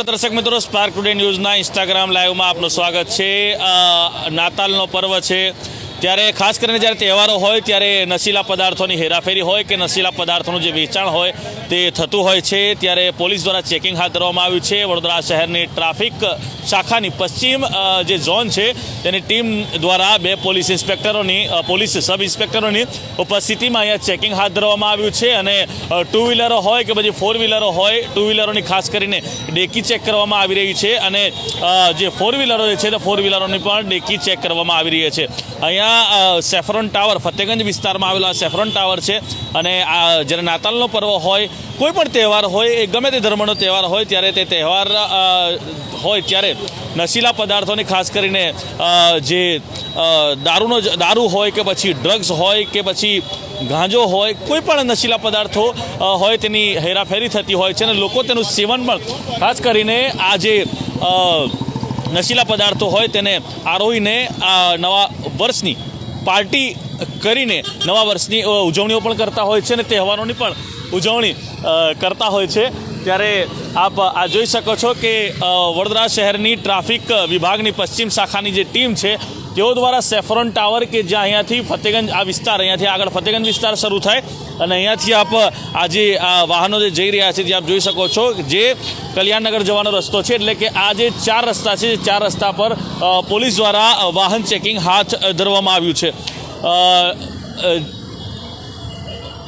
નમસ્કાર દર્શક મિત્રો સ્પાર્ક ટુડે ન્યૂઝના ઇન્સ્ટાગ્રામ લાઈવમાં આપનું સ્વાગત છે. નાતાલનો પર્વ છે. ત્યારે ખાસ કરીને જ્યારે તહેવારો હોય ત્યારે નશીલા પદાર્થોની હેરાફેરી હોય કે નશીલા પદાર્થોનું જે વેચાણ હોય તે થતું હોય છે, ત્યારે પોલીસ દ્વારા ચેકિંગ હાથ ધરવામાં આવ્યું છે. વડોદરા શહેરની ટ્રાફિક શાખાની પશ્ચિમ જે ઝોન છે, તેની ટીમ દ્વારા બે પોલીસ ઇન્સ્પેક્ટરોની પોલીસ સબ ઇન્સ્પેક્ટરોની ઉપસ્થિતિમાં અહીંયા ચેકિંગ હાથ ધરવામાં આવ્યું છે અને ટુ વ્હીલરો હોય કે પછી ફોર વ્હીલરો હોય, ટુ વ્હીલરોની ખાસ કરીને ડેકી ચેક કરવામાં આવી રહી છે અને જે ફોર વ્હીલરો છે તે ફોર વ્હીલરોની પણ ડેકી ચેક કરવામાં આવી રહી છે. અહીંયા અ, સેફરોન ટાવર ફતેગંજ વિસ્તારમાં આવેલો આ સેફરોન ટાવર છે. અને આ જ્યારે નાતાલનો પર્વ હોય કોઈ પણ તહેવાર હોય એ ગમે તે ધર્મનો તહેવાર હોય ત્યારે તે તહેવાર હોય ત્યારે નશીલા પદાર્થોની ખાસ કરીને જે દારૂનો દારૂ હોય કે પછી ડ્રગ્સ હોય કે પછી ગાંજો હોય કોઈ પણ નશીલા પદાર્થો હોય તેની હેરાફેરી થતી હોય છે અને લોકો તેનું સેવન પણ ખાસ કરીને આ જે અ, નશીલા પદાર્થો હોય તેને આરોહીને આ નવા વર્ષની પાર્ટી કરીને નવા વર્ષની ઉજવણીઓ પણ કરતા હોય છે અને તહેવારોની પણ ઉજવણી કરતા હોય છે. ત્યારે આપ, આ જોઈ શકો છો કે વડોદરા શહેરની ટ્રાફિક વિભાગની પશ્ચિમ શાખાની જે ટીમ છે, તેઓ દ્વારા સેફરોન ટાવર કે જ્યાં અહીંયાથી ફતેગંજ, આ વિસ્તાર, અહીંયાથી આગળ ફતેગંજ વિસ્તાર શરૂ થાય અને અહીંયાથી આપ આજે આ વાહનો જે જઈ રહ્યા છે, જે આપ જોઈ શકો છો જે કલ્યાણનગર જવાનો રસ્તો છે, એટલે કે આ જે ચાર રસ્તા છે ચાર રસ્તા પર પોલીસ દ્વારા વાહન ચેકિંગ હાથ ધરવામાં આવ્યું છે.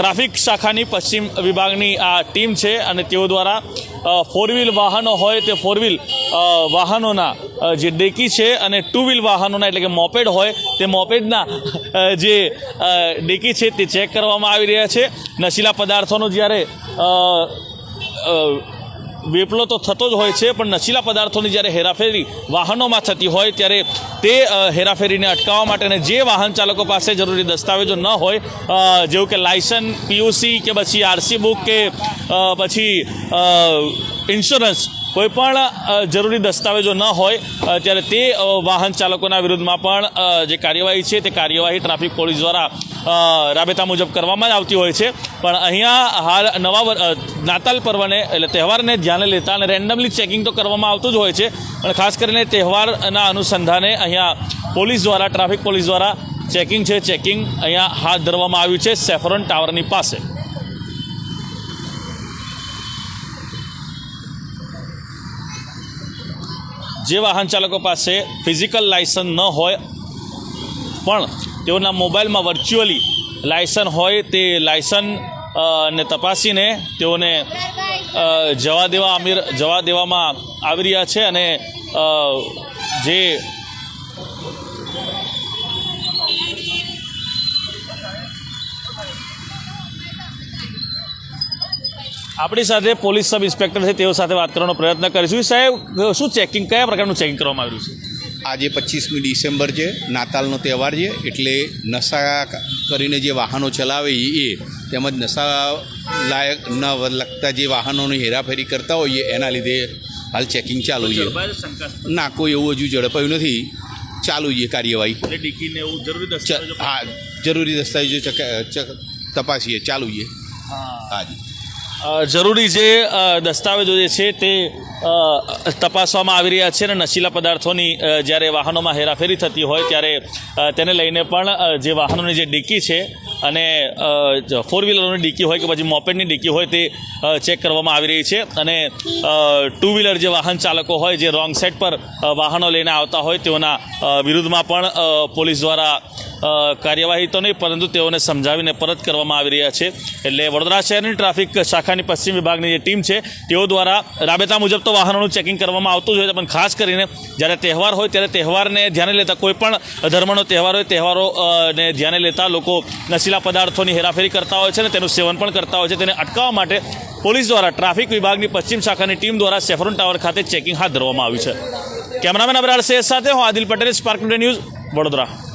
ટ્રાફિક શાખાની પશ્ચિમ વિભાગની આ ટીમ છે અને તેઓ દ્વારા ફોર વ્હીલ વાહનો હોય તે ફોર વ્હીલ વાહનોના જે ડેકી છે અને ટુ વ્હીલ વાહનોના એટલે કે મોપેડ હોય તે મોપેડના જે ડેકી છે તે ચેક કરવામાં આવી રહ્યા છે. નશીલા પદાર્થોનો જ્યારે વેપલો તો થતો જ હોય છે, પણ નશીલા પદાર્થોની જ્યારે હેરાફેરી વાહનોમાં થતી હોય, ત્યારે તે હેરાફેરીને અટકાવવા માટે અને જે વાહન ચાલકો પાસે જરૂરી દસ્તાવેજો ન હોય જેવું કે લાયસન્સ પીયુસી કે પછી આરસી બુક કે પછી ઇન્સ્યોરન્સ કોઈ પણ જરૂરી દસ્તાવેજો ન હોય ત્યારે તે વાહન ચાલકોના વિરુદ્ધમાં પણ જે કાર્યવાહી છે તે કાર્યવાહી ટ્રાફિક પોલીસ દ્વારા રાબેતા મુજબ કરવામાં આવતી હોય છે. પણ અહીંયા હાલ નવા નાતાલ પર્વને, એટલે તહેવારને ધ્યાને લેતા અને રેન્ડમલી ચેકિંગ તો કરવામાં આવતું જ હોય છે. પણ ખાસ કરીને તહેવારના અનુસંધાને અહીંયા પોલીસ દ્વારા, ટ્રાફિક પોલીસ દ્વારા ચેકિંગ છે. ચેકિંગ અહીંયા હાથ ધરવામાં આવ્યું છે સેફરોન ટાવરની પાસે. જે વાહન ચાલકો પાસે ફિઝિકલ લાયસન્સ ન હોય, પણ તેઓના મોબાઈલમાં વર્ચ્યુઅલી લાયસન હોય, તે લાયસન ને તપાસીને તેઓને જવા દેવા અમીર, જવા દેવામાં આવી રહ્યા છે અને જે આપણી સાથે પોલીસ સબ ઇન્સ્પેક્ટર છે તેઓ સાથે વાત કરવાનો પ્રયત્ન કરીશું. સાહેબ શું ચેકિંગ કયા પ્રકારનું ચેકિંગ કરવામાં આવ્યું છે? આજે પચીસમી ડિસેમ્બર છે નાતાલનો તહેવાર છે એટલે નશા કરીને જે વાહનો ચલાવે એ તેમજ નશા લાયક ન લગતા જે વાહનોની હેરાફેરી કરતા હોઈએ એના લીધે હાલ ચેકિંગ ચાલુ છે. ના કોઈ એવું હજુ ઝડપાયું નથી. ચાલુ છે કાર્યવાહી. હા જરૂરી દસ્તાવેજો તપાસીએ ચાલુ છે. હાજી અ, જરૂરી જે દસ્તાવેજો જે છે તે તપાસવામાં આવી રહ્યા છે અને નશીલા પદાર્થોની જ્યારે વાહનોમાં હેરાફેરી થતી હોય ત્યારે તેને લઈને પણ જે વાહનોની જે ડીકી છે અને ફોર વ્હીલરોની ડીકી હોય કે પછી મોપેડની ડીકી હોય તે ચેક કરવામાં આવી રહી છે અને ટુ વ્હીલર જે વાહન ચાલકો હોય જે રોંગ સાઈડ પર વાહનો લઈને આવતા હોય તેઓના વિરુદ્ધમાં પણ પોલીસ દ્વારા કાર્યવાહી તો નહીં, પરંતુ તેઓને સમજાવીને પરત કરવામાં આવી રહ્યા છે. એટલે વડોદરા શહેરની ટ્રાફિક શાખાની પશ્ચિમ વિભાગની જે ટીમ છે, તેઓ દ્વારા રાબેતા મુજબ તો વાહનોનું ચેકિંગ કરવામાં આવતું જ હોય છે, પણ ખાસ કરીને જ્યારે તહેવાર હોય ત્યારે તહેવારને ધ્યાને લેતા કોઈ પણ ધર્મનો તહેવાર હોય, તહેવારો ને ધ્યાને લેતા લોકો નશીલા પદાર્થોની હેરાફેરી કરતા હોય છે અને તેનું સેવન પણ કરતા હોય છે. તેને અટકાવવા માટે પોલીસ દ્વારા ટ્રાફિક વિભાગની પશ્ચિમ શાખાની ટીમ દ્વારા સેફરોન ટાવર ખાતે ચેકિંગ હાથ ધરવામાં આવ્યું છે. કેમેરામેન અબરાર શેખ સાથે હું આદિલ પટેલ, સ્પાર્ક ન્યૂઝ વડોદરા.